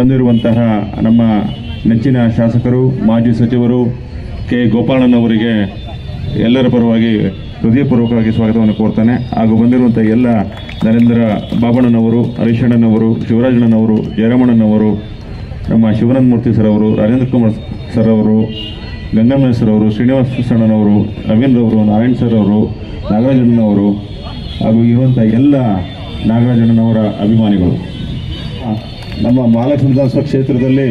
ಬಂದಿರುವಂತಹ ನಮ್ಮ ನೆಚ್ಚಿನ ಶಾಸಕರು, ಮಾಜಿ ಸಚಿವರು ಕೆ. ಗೋಪಾಲಣ್ಣನವರಿಗೆ ಎಲ್ಲರ ಪರವಾಗಿ ಹೃದಯಪೂರ್ವಕವಾಗಿ ಸ್ವಾಗತವನ್ನು ಕೋರ್ತಾನೆ. ಹಾಗೂ ಬಂದಿರುವಂಥ ಎಲ್ಲ ನರೇಂದ್ರ ಬಾಬಣ್ಣನವರು, ಹರೀಶಣ್ಣನವರು, ಶಿವರಾಜಣ್ಣನವರು, ಜಯರಾಮಣ್ಣನವರು, ನಮ್ಮ ಶಿವನಂದ ಮೂರ್ತಿ ಸರ್ ಅವರು, ರಾಜೇಂದ್ರ ಕುಮಾರ್ ಸರ್ ಅವರು ಗಂಗಮ್ಮ ಸರ್ ಅವರು, ಶ್ರೀನಿವಾಸ ಸಣ್ಣನವರು ರವೀಂದ್ರವರು ನಾರಾಯಣ್ ಸರ್ ಅವರು, ನಾಗರಾಜಣ್ಣನವರು ಹಾಗೂ ಇರುವಂಥ ಎಲ್ಲ ನಾಗರಾಜಣ್ಣನವರ ಅಭಿಮಾನಿಗಳು. ನಮ್ಮ ಮಹಾಲಕ್ಷ್ಮಿ ವಿಧಾನಸಭಾ ಕ್ಷೇತ್ರದಲ್ಲಿ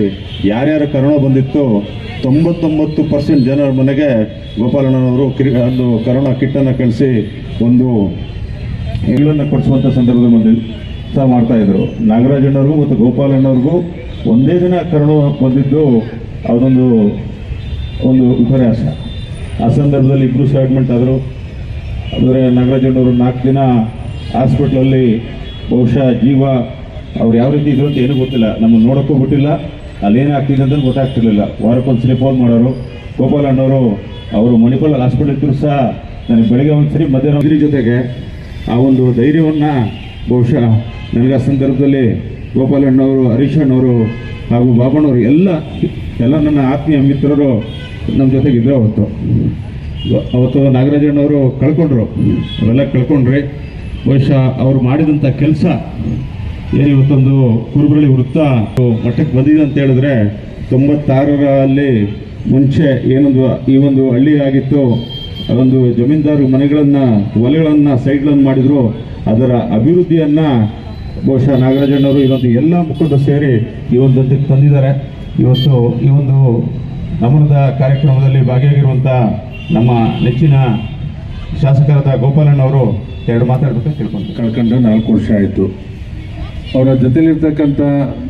ಯಾರ್ಯಾರು ಕರೋನಾ ಬಂದಿತ್ತು ತೊಂಬತ್ತೊಂಬತ್ತು ಪರ್ಸೆಂಟ್ ಜನರ ಮನೆಗೆ ಗೋಪಾಲಣ್ಣನವರು ಕಿರಿ ಒಂದು ಕರೋನಾ ಕಿಟ್ಟನ್ನು ಕಳಿಸಿ ಒಂದು ಇವುಗಳನ್ನು ಕೊಡಿಸುವಂಥ ಸಂದರ್ಭದಲ್ಲಿ ಒಂದು ಸಹ ಮಾಡ್ತಾ ಇದ್ರು. ನಾಗರಾಜಣ್ಣವ್ರಿಗೂ ಮತ್ತು ಗೋಪಾಲಣ್ಣವ್ರಿಗೂ ಒಂದೇ ದಿನ ಕರೋನಾ ಬಂದಿದ್ದು ಅದೊಂದು ಒಂದು ವಿಪರ್ಯಾಸ. ಆ ಸಂದರ್ಭದಲ್ಲಿ ಇಬ್ಬರು ಸಹ ಅಡ್ಮಿಂಟ್ ಆದರು. ಆದರೆ ನಾಗರಾಜಣ್ಣವರು ನಾಲ್ಕು ದಿನ ಹಾಸ್ಪಿಟ್ಲಲ್ಲಿ ಬಹುಶಃ ಜೀವ ಅವ್ರು ಯಾವ ರೀತಿ ಇದ್ರು ಅಂತ ಏನೂ ಗೊತ್ತಿಲ್ಲ. ನಮ್ಮನ್ನು ನೋಡೋಕ್ಕೂ ಬಿಟ್ಟಿಲ್ಲ. ಅಲ್ಲೇನೇ ಆಗ್ತಿದೆ ಅಂತ ಗೊತ್ತಾಗ್ತಿರ್ಲಿಲ್ಲ. ವಾರಕ್ಕೊಂದ್ಸರಿ ಫೋನ್ ಮಾಡೋರು. ಗೋಪಾಲಣ್ಣವರು ಅವರು ಮಣಿಪಾಲ್ ಹಾಸ್ಪಿಟಲ್ ಇದ್ರು ಸಹ ನನಗೆ ಬೆಳಗ್ಗೆ ಒಂದ್ಸರಿ ಮಧ್ಯಾಹ್ನ ಇದ್ರ ಜೊತೆಗೆ ಆ ಒಂದು ಧೈರ್ಯವನ್ನು ಬಹುಶಃ ನನಗೆ ಆ ಸಂದರ್ಭದಲ್ಲಿ ಗೋಪಾಲಣ್ಣವರು ಹರೀಶ್ ಅಣ್ಣವರು ಹಾಗೂ ಬಾಬಣ್ಣವರು ಎಲ್ಲ ಎಲ್ಲ ನನ್ನ ಆತ್ಮೀಯ ಮಿತ್ರರು ನಮ್ಮ ಜೊತೆಗೆ ಇದ್ರೆ ಅವತ್ತು ಅವತ್ತು ನಾಗರಾಜಣ್ಣವರು ಕಳ್ಕೊಂಡ್ರು. ಅವರೆಲ್ಲ ಕಳ್ಕೊಂಡ್ರಿ ಬಹುಶಃ ಅವರು ಮಾಡಿದಂಥ ಕೆಲಸ ಏನು ಇವತ್ತೊಂದು ಕುರುಬರಳ್ಳಿ ವೃತ್ತ ಮಟ್ಟಕ್ಕೆ ಬಂದಿದೆ ಅಂತ ಹೇಳಿದ್ರೆ ತೊಂಬತ್ತಾರರಲ್ಲಿ ಮುಂಚೆ ಏನೊಂದು ಈ ಒಂದು ಹಳ್ಳಿ ಆಗಿತ್ತು ಒಂದು ಜಮೀನ್ದಾರು ಮನೆಗಳನ್ನು, ಹೊಲೆಗಳನ್ನು ಸೈಡ್ಗಳನ್ನು ಮಾಡಿದ್ರು. ಅದರ ಅಭಿವೃದ್ಧಿಯನ್ನು ಬಹುಶಃ ನಾಗರಾಜಣ್ಣವರು ಇವತ್ತು ಎಲ್ಲ ಮುಖಂಡರು ಸೇರಿ ಈ ಒಂದು ಹಂತಕ್ಕೆ ತಂದಿದ್ದಾರೆ. ಇವತ್ತು ಈ ಒಂದು ನಮನದ ಕಾರ್ಯಕ್ರಮದಲ್ಲಿ ಭಾಗಿಯಾಗಿರುವಂಥ ನಮ್ಮ ನೆಚ್ಚಿನ ಶಾಸಕರಾದ ಗೋಪಾಲಣ್ಣವರು ಎರಡು ಮಾತಾಡ್ಬೇಕು ತಿಳ್ಕೊಂಡು ಕಳ್ಕೊಂಡು ನಾಲ್ಕು ವರ್ಷ ಆಯಿತು. ಅವರ ಜೊತೆಲಿರ್ತಕ್ಕಂಥ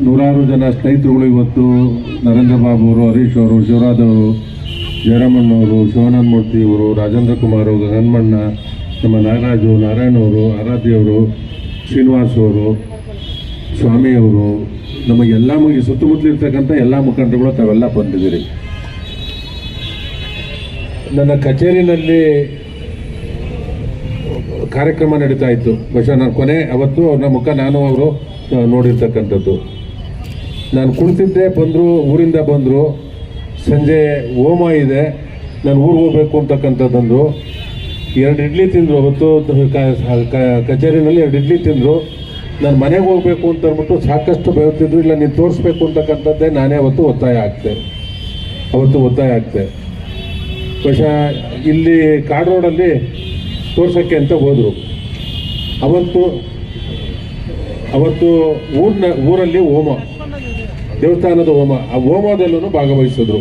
ನೂರಾರು ಜನ ಸ್ನೇಹಿತರುಗಳು ಇವತ್ತು ನರೇಂದ್ರ ಬಾಬು ಅವರು, ಹರೀಶ್ ಅವರು, ಶಿವರಾಜ್ ಅವರು ಜಯರಾಮಣ್ಣವರು ಶಿವಾನಂದ ಮೂರ್ತಿ ಅವರು, ರಾಜೇಂದ್ರ ಕುಮಾರ್ ಅವರು ಗಗನ್ಮಣ್ಣ ನಮ್ಮ ನಾಗರಾಜು ನಾರಾಯಣ ಅವರು ಶ್ರೀನಿವಾಸ್ ಅವರು ಸ್ವಾಮಿಯವರು ನಮಗೆಲ್ಲ ಮುಗಿ ಸುತ್ತಮುತ್ತಲಿರ್ತಕ್ಕಂಥ ಎಲ್ಲ ಮುಖಂಡರುಗಳು ತಾವೆಲ್ಲ ಬಂದಿದ್ದೀರಿ. ನನ್ನ ಕಚೇರಿನಲ್ಲಿ ಕಾರ್ಯಕ್ರಮ ನಡೀತಾ ಇತ್ತು. ಬಹುಶಃ ನಾನು ಕೊನೆ, ಅವತ್ತು ಅವ್ರನ್ನ ಮುಖ ನಾನು, ಅವರು ನೋಡಿರ್ತಕ್ಕಂಥದ್ದು. ನಾನು ಕುಳಿತಿದ್ದೆ, ಬಂದರು, ಊರಿಂದ ಬಂದರು. ಸಂಜೆ ಹೋಮ ಇದೆ. ನಾನು ಊರಿಗೆ ಹೋಗಬೇಕು ಅಂತಕ್ಕಂಥದ್ದಂದರು ಎರಡು ಇಡ್ಲಿ ತಿಂದರು. ಅವತ್ತು ಕಚೇರಿನಲ್ಲಿ ಎರಡು ಇಡ್ಲಿ ತಿಂದರು. ನಾನು ಮನೆಗೆ ಹೋಗಬೇಕು ಅಂತ ಅಂದ್ಬಿಟ್ಟು ಸಾಕಷ್ಟು ಬಯತ್ತಿದ್ರು ಇಲ್ಲ, ನೀನು ತೋರಿಸ್ಬೇಕು ಅಂತಕ್ಕಂಥದ್ದೇ ನಾನೇ ಅವತ್ತು ಒತ್ತಾಯ ಆಗ್ತೆ ಅವತ್ತು ಒತ್ತಾಯ ಆಗ್ತೆ ಬಹುಶಃ ಇಲ್ಲಿ ಕಾಡ್ ರೋಡಲ್ಲಿ ತೋರ್ಸೋಕ್ಕೆ ಅಂತ ಹೋದರು. ಅವತ್ತು ಅವತ್ತು ಊರಿನ, ಊರಲ್ಲಿ ಹೋಮ, ದೇವಸ್ಥಾನದ ಹೋಮ, ಆ ಹೋಮದಲ್ಲೂ ಭಾಗವಹಿಸಿದ್ರು.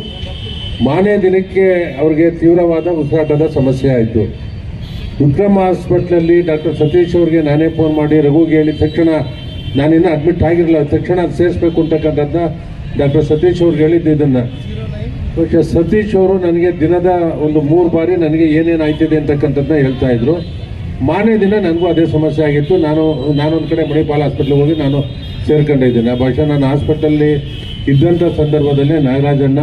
ಮಾನೇ ದಿನಕ್ಕೆ ಅವ್ರಿಗೆ ತೀವ್ರವಾದ ಉಸಿರಾಟದ ಸಮಸ್ಯೆ ಆಯಿತು. ವಿಕ್ರಮ ಹಾಸ್ಪಿಟ್ಲಲ್ಲಿ ಡಾಕ್ಟರ್ ಸತೀಶ್ ಅವ್ರಿಗೆ ನಾನೇ ಫೋನ್ ಮಾಡಿ ರಘುಗೆ ಹೇಳಿದ ತಕ್ಷಣ ನಾನಿನ್ನೂ ಅಡ್ಮಿಟ್ ಆಗಿರಲಿಲ್ಲ ತಕ್ಷಣ ಅದು ಸೇರಿಸ್ಬೇಕು ಅಂತಕ್ಕಂಥದ್ದನ್ನ ಡಾಕ್ಟರ್ ಸತೀಶ್ ಅವ್ರಿಗೆ ಹೇಳಿದ್ದು ಇದನ್ನು. ಬಹುಶಃ ಸತೀಶ್ ಅವರು ನನಗೆ ದಿನದ ಒಂದು ಮೂರು ಬಾರಿ ನನಗೆ ಏನೇನು ಆಯ್ತಿದೆ ಅಂತಕ್ಕಂಥದ್ದನ್ನ ಹೇಳ್ತಾ ಇದ್ರು. ಮಾರನೇ ದಿನ ನನಗೂ ಅದೇ ಸಮಸ್ಯೆ ಆಗಿತ್ತು. ನಾನು, ನಾನೊಂದು ಕಡೆ ಮಣಿಪಾಲ್ ಹಾಸ್ಪಿಟ್ಲಿಗೆ ಹೋಗಿ ನಾನು ಸೇರ್ಕೊಂಡಿದ್ದೀನಿ ಬಹುಶಃ ನಾನು ಹಾಸ್ಪಿಟಲ್ಲಿ ಇದ್ದಂಥ ಸಂದರ್ಭದಲ್ಲಿ ನಾಗರಾಜಣ್ಣ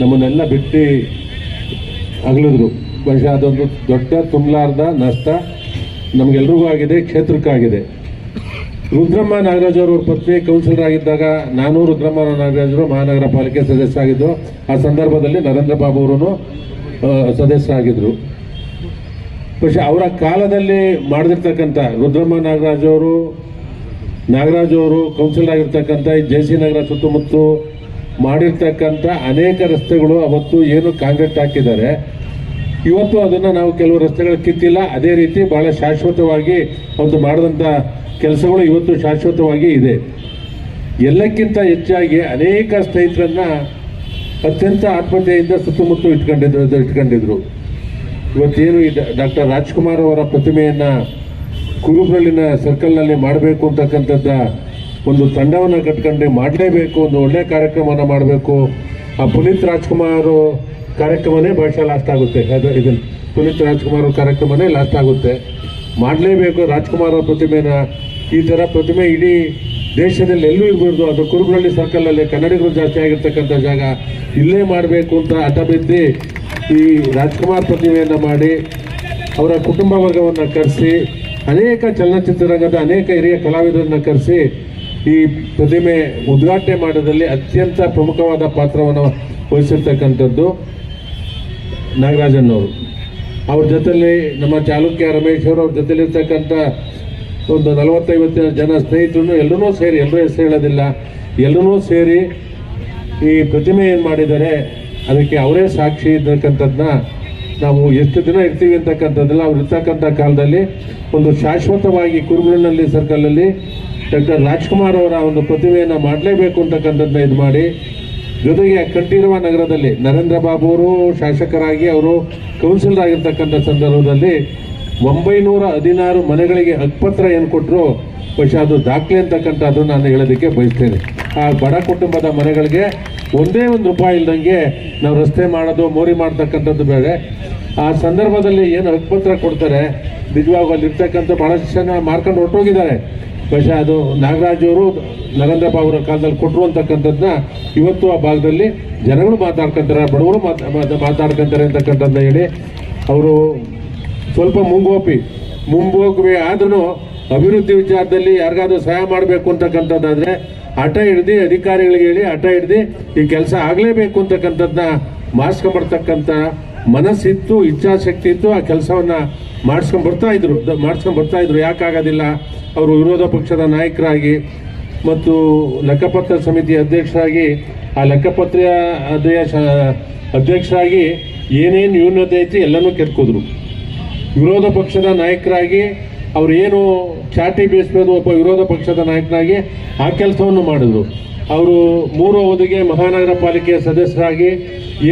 ನಮ್ಮನ್ನೆಲ್ಲ ಬಿಟ್ಟು ಅಗಲಿದ್ರು. ಬಹುಶಃ ಅದೊಂದು ದೊಡ್ಡ ತುಂಬಲಾರ್ದ ನಷ್ಟ ನಮಗೆಲ್ರಿಗೂ ಆಗಿದೆ ಕ್ಷೇತ್ರಕ್ಕಾಗಿದೆ ರುದ್ರಮ್ಮ ನಾಗರಾಜ್ ಅವರ ಪತ್ನಿ ಕೌನ್ಸಿಲರ್ ಆಗಿದ್ದಾಗ ನಾನು ರುದ್ರಮ್ಮ ನಾಗರಾಜರು ಮಹಾನಗರ ಪಾಲಿಕೆ ಸದಸ್ಯ ಆಗಿದ್ದು, ಆ ಸಂದರ್ಭದಲ್ಲಿ ನರೇಂದ್ರ ಬಾಬು ಅವರು ಸದಸ್ಯ ಸದಸ್ಯರಾಗಿದ್ದರು ಪಕ್ಷ ಅವರ ಕಾಲದಲ್ಲಿ ಮಾಡದಿರ್ತಕ್ಕಂಥ ರುದ್ರಮ್ಮ ನಾಗರಾಜ್ ಅವರು ನಾಗರಾಜ್ ಅವರು ಕೌನ್ಸಿಲರ್ ಆಗಿರ್ತಕ್ಕಂಥ ಈ ಜಯಸಿನಗರ ಸುತ್ತಮುತ್ತ ಮಾಡಿರ್ತಕ್ಕಂಥ ಅನೇಕ ರಸ್ತೆಗಳು ಅವತ್ತು ಏನು ಕಾಂಕ್ರೀಟ್ ಹಾಕಿದ್ದಾರೆ. ಇವತ್ತು ಅದನ್ನು ನಾವು ಕೆಲವು ರಸ್ತೆಗಳು ಕಿತ್ತಿಲ್ಲ. ಅದೇ ರೀತಿ ಬಹಳ ಶಾಶ್ವತವಾಗಿ ಒಂದು ಮಾಡಿದಂಥ ಕೆಲಸಗಳು ಇವತ್ತು ಶಾಶ್ವತವಾಗಿ ಇದೆ. ಎಲ್ಲಕ್ಕಿಂತ ಹೆಚ್ಚಾಗಿ ಅನೇಕ ಸ್ನೇಹಿತರನ್ನ ಅತ್ಯಂತ ಆತ್ಮಹತ್ಯೆಯಿಂದ ಸುತ್ತಮುತ್ತ ಇಟ್ಕೊಂಡಿದ್ರು ಇಟ್ಕೊಂಡಿದ್ರು. ಇವತ್ತೇನು ಈ ಡಾಕ್ಟರ್ ರಾಜ್ಕುಮಾರ್ ಅವರ ಪ್ರತಿಮೆಯನ್ನ ಕುರುಬ್ರಳ್ಳಿನ ಸರ್ಕಲ್ನಲ್ಲಿ ಮಾಡಬೇಕು ಅಂತಕ್ಕಂಥದ್ದ ಒಂದು ತಂಡವನ್ನು ಕಟ್ಕೊಂಡು ಮಾಡಲೇಬೇಕು, ಒಂದು ಒಳ್ಳೆ ಕಾರ್ಯಕ್ರಮವನ್ನು ಮಾಡಬೇಕು. ಆ ಪುನೀತ್ ರಾಜ್ಕುಮಾರ್ ಕಾರ್ಯಕ್ರಮನೇ ಬಹುಶಃ ಲಾಸ್ಟ್ ಆಗುತ್ತೆ. ಅದು ಇದನ್ನು ಪುನೀತ್ ರಾಜ್ಕುಮಾರ್ ಅವ್ರ ಕಾರ್ಯಕ್ರಮನೇ ಲಾಸ್ಟ್ ಆಗುತ್ತೆ. ಮಾಡಲೇಬೇಕು ರಾಜ್ಕುಮಾರ್ ಅವ್ರ ಪ್ರತಿಮೆನ. ಈ ಥರ ಪ್ರತಿಮೆ ಇಡೀ ದೇಶದಲ್ಲಿ ಎಲ್ಲೂ ಇರಬಾರ್ದು. ಅದು ಕುರುಬರಳ್ಳಿ ಸರ್ಕಲಲ್ಲಿ ಕನ್ನಡಿಗರು ಜಾಸ್ತಿ ಆಗಿರ್ತಕ್ಕಂಥ ಜಾಗ. ಇಲ್ಲೇ ಮಾಡಬೇಕು ಅಂತ ಹಠ ಈ ರಾಜ್ಕುಮಾರ್ ಪ್ರತಿಮೆಯನ್ನು ಮಾಡಿ ಅವರ ಕುಟುಂಬ ವರ್ಗವನ್ನು ಕರೆಸಿ, ಅನೇಕ ಚಲನಚಿತ್ರರಂಗದ ಅನೇಕ ಹಿರಿಯ ಕಲಾವಿದರನ್ನು ಕರೆಸಿ ಈ ಪ್ರತಿಮೆ ಉದ್ಘಾಟನೆ ಮಾಡೋದ್ರಲ್ಲಿ ಅತ್ಯಂತ ಪ್ರಮುಖವಾದ ಪಾತ್ರವನ್ನು ವಹಿಸಿರ್ತಕ್ಕಂಥದ್ದು ನಾಗರಾಜನ್ ಅವರು ಜೊತೆಲಿ ನಮ್ಮ ಚಾಲುಕ್ಯ ರಮೇಶ್ ಅವರು ಅವ್ರ ಜೊತೆಲಿರ್ತಕ್ಕಂಥ ಒಂದು ನಲವತ್ತೈವತ್ತು ಜನ ಸ್ನೇಹಿತರು ಎಲ್ಲರೂ ಸೇರಿ, ಎಲ್ಲರೂ ಹೆಸರು ಹೇಳೋದಿಲ್ಲ, ಎಲ್ಲರೂ ಸೇರಿ ಈ ಪ್ರತಿಮೆ ಏನು ಮಾಡಿದ್ದಾರೆ, ಅದಕ್ಕೆ ಅವರೇ ಸಾಕ್ಷಿ ಇದ್ದಕ್ಕಂಥದ್ದನ್ನ ನಾವು ಎಷ್ಟು ದಿನ ಇರ್ತೀವಿ ಅಂತಕ್ಕಂಥದ್ದೆಲ್ಲ ಅವ್ರು ಇರ್ತಕ್ಕಂಥ ಕಾಲದಲ್ಲಿ ಒಂದು ಶಾಶ್ವತವಾಗಿ ಕುರುಬಳ್ಳಿ ಸರ್ಕಲಲ್ಲಿ ಡಾಕ್ಟರ್ ರಾಜ್ಕುಮಾರ್ ಅವರ ಒಂದು ಪ್ರತಿಮೆಯನ್ನು ಮಾಡಲೇಬೇಕು ಅಂತಕ್ಕಂಥದ್ದನ್ನ ಇದು ಮಾಡಿ ಜೊತೆಗೆ ಕಂಠೀರವ ನಗರದಲ್ಲಿ ನರೇಂದ್ರ ಬಾಬು ಅವರು ಶಾಸಕರಾಗಿ ಅವರು ಕೌನ್ಸಿಲರ್ ಆಗಿರ್ತಕ್ಕಂಥ ಸಂದರ್ಭದಲ್ಲಿ ಒಂಬೈನೂರ ಹದಿನಾರು ಮನೆಗಳಿಗೆ ಹಕ್ಪತ್ರ ಏನು ಕೊಟ್ಟರು ಬಹುಶಃ ಅದು ದಾಖಲೆ ಅಂತಕ್ಕಂಥದ್ದು ನಾನು ಹೇಳೋದಕ್ಕೆ ಬಯಸ್ತೇನೆ. ಆ ಬಡ ಕುಟುಂಬದ ಮನೆಗಳಿಗೆ ಒಂದೇ ಒಂದು ರೂಪಾಯಿ ಇಲ್ದಂಗೆ ನಾವು ರಸ್ತೆ ಮಾಡೋದು, ಮೋರಿ ಮಾಡ್ತಕ್ಕಂಥದ್ದು ಬೇಡ ಆ ಸಂದರ್ಭದಲ್ಲಿ ಏನು ಹಕ್ಪತ್ರ ಕೊಡ್ತಾರೆ ನಿಜವಾಗೂ ಅಲ್ಲಿರ್ತಕ್ಕಂಥ ಬಹಳಷ್ಟು ಜನ ಮಾರ್ಕೊಂಡು ಹೊರಟೋಗಿದ್ದಾರೆ. ಬಹುಶಃ ಅದು ನಾಗರಾಜ್ ಅವರು ಬಾಬು ಅವರ ಕಾಲದಲ್ಲಿ ಕೊಟ್ಟರು ಅಂತಕ್ಕಂಥದ್ದನ್ನ ಇವತ್ತು ಆ ಭಾಗದಲ್ಲಿ ಜನಗಳು ಮಾತಾಡ್ಕೊಂತಾರೆ, ಬಡವರು ಮಾತಾ, ಮಾತ್- ಮಾತಾಡ್ಕೊಂತಾರೆ ಅಂತಕ್ಕಂಥದ್ದನ್ನ ಹೇಳಿ ಅವರು ಸ್ವಲ್ಪ ಮುಂಗೋಪಿ ಮುಂಗೋಪಿ ಆದ್ರೂ ಅಭಿವೃದ್ಧಿ ವಿಚಾರದಲ್ಲಿ ಯಾರಿಗಾದ್ರೂ ಸಹಾಯ ಮಾಡಬೇಕು ಅಂತಕ್ಕಂಥದ್ದಾದ್ರೆ ಹಠ ಹಿಡ್ದು ಅಧಿಕಾರಿಗಳಿಗೆ ಹೇಳಿ ಹಠ ಹಿಡ್ದು ಈ ಕೆಲಸ ಆಗಲೇಬೇಕು ಅಂತಕ್ಕಂಥದ್ದನ್ನ ಮಾಡಿಸ್ಕೊಂಬರ್ತಕ್ಕಂಥ ಮನಸ್ಸಿತ್ತು, ಇಚ್ಛಾಶಕ್ತಿ ಇತ್ತು, ಆ ಕೆಲಸವನ್ನ ಮಾಡಿಸ್ಕೊಂಡ್ ಬರ್ತಾ ಇದ್ರು ಮಾಡ್ಸ್ಕೊಂಡ್ ಬರ್ತಾ ಇದ್ರು. ಯಾಕಾಗೋದಿಲ್ಲ? ಅವರು ವಿರೋಧ ಪಕ್ಷದ ನಾಯಕರಾಗಿ ಮತ್ತು ಲೆಕ್ಕಪತ್ರ ಸಮಿತಿ ಅಧ್ಯಕ್ಷರಾಗಿ, ಆ ಲೆಕ್ಕಪತ್ರ ಅಧ್ಯಕ್ಷ ಅಧ್ಯಕ್ಷರಾಗಿ ಏನೇನು ನ್ಯೂನತೆ ಐತಿ ಎಲ್ಲನೂ ಕೆತ್ಕೋದ್ರು ವಿರೋಧ ಪಕ್ಷದ ನಾಯಕರಾಗಿ ಅವರು ಏನು ಚಾಟಿ ಬೀಸ್ಬೋದು ಒಬ್ಬ ವಿರೋಧ ಪಕ್ಷದ ನಾಯಕನಾಗಿ ಆ ಕೆಲಸವನ್ನು ಮಾಡಿದ್ರು. ಅವರು ಮೂರು ಅವಧಿಗೆ ಮಹಾನಗರ ಪಾಲಿಕೆಯ ಸದಸ್ಯರಾಗಿ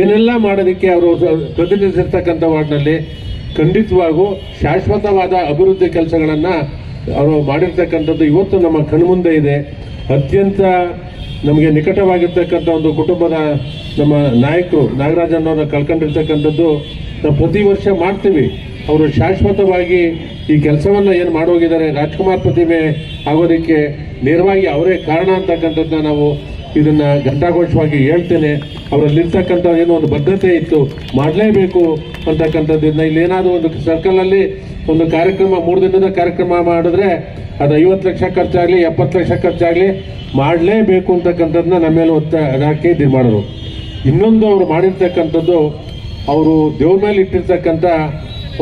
ಏನೆಲ್ಲ ಮಾಡೋದಕ್ಕೆ ಅವರು ಪ್ರತಿನಿಧಿಸಿರ್ತಕ್ಕಂಥ ವಾರ್ಡ್ನಲ್ಲಿ ಖಂಡಿತವಾಗೂ ಶಾಶ್ವತವಾದ ಅಭಿವೃದ್ಧಿ ಕೆಲಸಗಳನ್ನು ಅವರು ಮಾಡಿರ್ತಕ್ಕಂಥದ್ದು ಇವತ್ತು ನಮ್ಮ ಕಣ್ಮುಂದೆ ಇದೆ. ಅತ್ಯಂತ ನಮಗೆ ನಿಕಟವಾಗಿರ್ತಕ್ಕಂಥ ಒಂದು ಕುಟುಂಬದ ನಮ್ಮ ನಾಯಕರು ನಾಗರಾಜನವ್ರನ್ನ ಕಳ್ಕೊಂಡಿರ್ತಕ್ಕಂಥದ್ದು ನಾವು ಪ್ರತಿ ವರ್ಷ ಮಾಡ್ತೀವಿ. ಅವರು ಶಾಶ್ವತವಾಗಿ ಈ ಕೆಲಸವನ್ನು ಏನು ಮಾಡೋಗಿದ್ದಾರೆ ರಾಜ್ಕುಮಾರ್ ಪ್ರತಿಮೆ ಆಗೋದಕ್ಕೆ ನೇರವಾಗಿ ಅವರೇ ಕಾರಣ ಅಂತಕ್ಕಂಥದ್ದನ್ನ ನಾವು ಇದನ್ನ ಘಂಟಾಘೋಷವಾಗಿ ಹೇಳ್ತೇನೆ. ಅವರಲ್ಲಿರ್ತಕ್ಕಂಥ ಏನೋ ಒಂದು ಬದ್ಧತೆ ಇತ್ತು, ಮಾಡಲೇಬೇಕು ಅಂತಕ್ಕಂಥದ್ದನ್ನ ಇಲ್ಲಿ ಏನಾದರೂ ಒಂದು ಸರ್ಕಲಲ್ಲಿ ಒಂದು ಕಾರ್ಯಕ್ರಮ, ಮೂರು ದಿನದ ಕಾರ್ಯಕ್ರಮ ಮಾಡಿದ್ರೆ ಅದು ಐವತ್ತು ಲಕ್ಷ ಖರ್ಚಾಗಲಿ, ಎಪ್ಪತ್ತು ಲಕ್ಷ ಖರ್ಚಾಗಲಿ ಮಾಡಲೇಬೇಕು ಅಂತಕ್ಕಂಥದ್ದನ್ನ ನಮ್ಮ ಮೇಲೆ ಒತ್ತ ಹಾಕಿ ಇದು ಮಾಡೋರು. ಇನ್ನೊಂದು ಅವರು ಮಾಡಿರ್ತಕ್ಕಂಥದ್ದು, ಅವರು ದೇವ್ರ ಮೇಲೆ ಇಟ್ಟಿರ್ತಕ್ಕಂಥ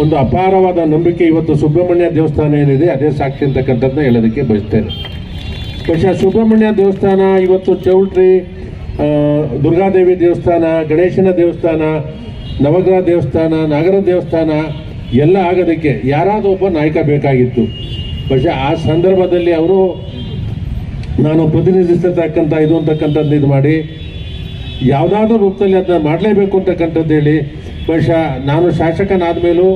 ಒಂದು ಅಪಾರವಾದ ನಂಬಿಕೆ ಇವತ್ತು ಸುಬ್ರಹ್ಮಣ್ಯ ದೇವಸ್ಥಾನ ಏನಿದೆ, ಅದೇ ಸಾಕ್ಷಿ ಅಂತಕ್ಕಂಥದ್ದನ್ನ ಹೇಳೋದಕ್ಕೆ ಬಯಸ್ತೇನೆ. ಬಹುಶಃ ಸುಬ್ರಹ್ಮಣ್ಯ ದೇವಸ್ಥಾನ, ಇವತ್ತು ಚೌಲ್ಟ್ರಿ ದುರ್ಗಾದೇವಿ ದೇವಸ್ಥಾನ, ಗಣೇಶನ ದೇವಸ್ಥಾನ, ನವಗ್ರಹ ದೇವಸ್ಥಾನ, ನಾಗರ ದೇವಸ್ಥಾನ ಎಲ್ಲ ಆಗೋದಕ್ಕೆ ಯಾರಾದರೂ ಒಬ್ಬ ನಾಯಕ ಬೇಕಾಗಿತ್ತು. ಬಹುಶಃ ಆ ಸಂದರ್ಭದಲ್ಲಿ ಅವರು ನಾನು ಪ್ರತಿನಿಧಿಸ್ತಕ್ಕಂಥ ಇದು ಅಂತಕ್ಕಂಥದ್ದು ಇದು ಮಾಡಿ ಯಾವುದಾದ್ರೂ ರೂಪದಲ್ಲಿ ಅದನ್ನ ಮಾಡಲೇಬೇಕು ಅಂತಕ್ಕಂಥದ್ದು ಹೇಳಿ. ಬಹುಶಃ ನಾನು ಶಾಸಕನಾದ ಮೇಲೂ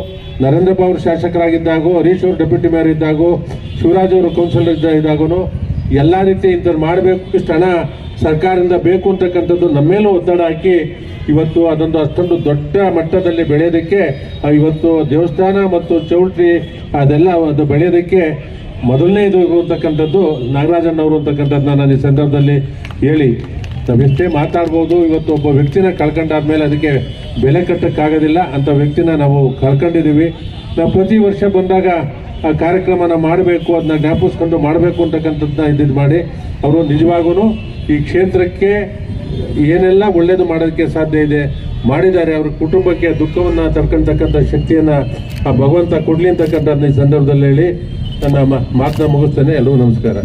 ನರೇಂದ್ರ ಬಾಬು ಶಾಸಕರಾಗಿದ್ದಾಗೂ, ಹರೀಶ್ ಅವರು ಡೆಪ್ಯೂಟಿ ಮೇಯರ್ ಇದ್ದಾಗೂ, ಶಿವರಾಜ್ ಅವರು ಕೌನ್ಸಿಲರ್ ಇದ್ದ ಇದ್ದಾಗೂ ಎಲ್ಲ ರೀತಿ ಇಂಥದ್ದು ಮಾಡಬೇಕು ಇಷ್ಟು ಹಣ ಸರ್ಕಾರದಿಂದ ಬೇಕು ಅಂತಕ್ಕಂಥದ್ದು ನಮ್ಮ ಮೇಲೂ ಒತ್ತಡ ಹಾಕಿ ಇವತ್ತು ಅದೊಂದು ಅಷ್ಟೊಂದು ದೊಡ್ಡ ಮಟ್ಟದಲ್ಲಿ ಬೆಳೆಯೋದಕ್ಕೆ ಇವತ್ತು ದೇವಸ್ಥಾನ ಮತ್ತು ಚೌಲ್ಟ್ರಿ ಅದೆಲ್ಲ ಅದು ಬೆಳೆಯೋದಕ್ಕೆ ಮೊದಲನೇ ಇದು ಇರುವಂತಕ್ಕಂಥದ್ದು ನಾಗರಾಜಣ್ಣವರು ಅಂತಕ್ಕಂಥದ್ದನ್ನ ನಾನು ಈ ಸಂದರ್ಭದಲ್ಲಿ ಹೇಳಿ. ನಾವೆಷ್ಟೇ ಮಾತಾಡ್ಬೋದು, ಇವತ್ತು ಒಬ್ಬ ವ್ಯಕ್ತಿನ ಕಳ್ಕೊಂಡಾದ್ಮೇಲೆ ಅದಕ್ಕೆ ಬೆಲೆ ಕಟ್ಟಕ್ಕಾಗೋದಿಲ್ಲ ಅಂತ ವ್ಯಕ್ತಿನ ನಾವು ಕಳ್ಕೊಂಡಿದ್ದೀವಿ. ನಾವು ಪ್ರತಿ ವರ್ಷ ಬಂದಾಗ ಆ ಕಾರ್ಯಕ್ರಮನ ಮಾಡಬೇಕು ಅದನ್ನ ಜ್ಞಾಪಿಸ್ಕೊಂಡು ಮಾಡಬೇಕು ಅಂತಕ್ಕಂಥದ್ದನ್ನ ಇದ್ದಿದ್ದು ಮಾಡಿ, ಅವರು ನಿಜವಾಗೂ ಈ ಕ್ಷೇತ್ರಕ್ಕೆ ಏನೆಲ್ಲ ಒಳ್ಳೇದು ಮಾಡೋದಕ್ಕೆ ಸಾಧ್ಯ ಇದೆ, ಮಾಡಿದ್ದಾರೆ, ಅವ್ರ ಕುಟುಂಬಕ್ಕೆ ದುಃಖವನ್ನು ತಡ್ಕೊಳ್ತಕ್ಕಂಥ ಶಕ್ತಿಯನ್ನು ಆ ಭಗವಂತ ಕೊಡ್ಲಿ ಅಂತಕ್ಕಂಥದ್ದನ್ನ ಈ ಸಂದರ್ಭದಲ್ಲಿ ಹೇಳಿ ನನ್ನ ಮಾತನ್ನ ಮುಗಿಸ್ತೇನೆ. ಎಲ್ಲರಿಗೂ ನಮಸ್ಕಾರ.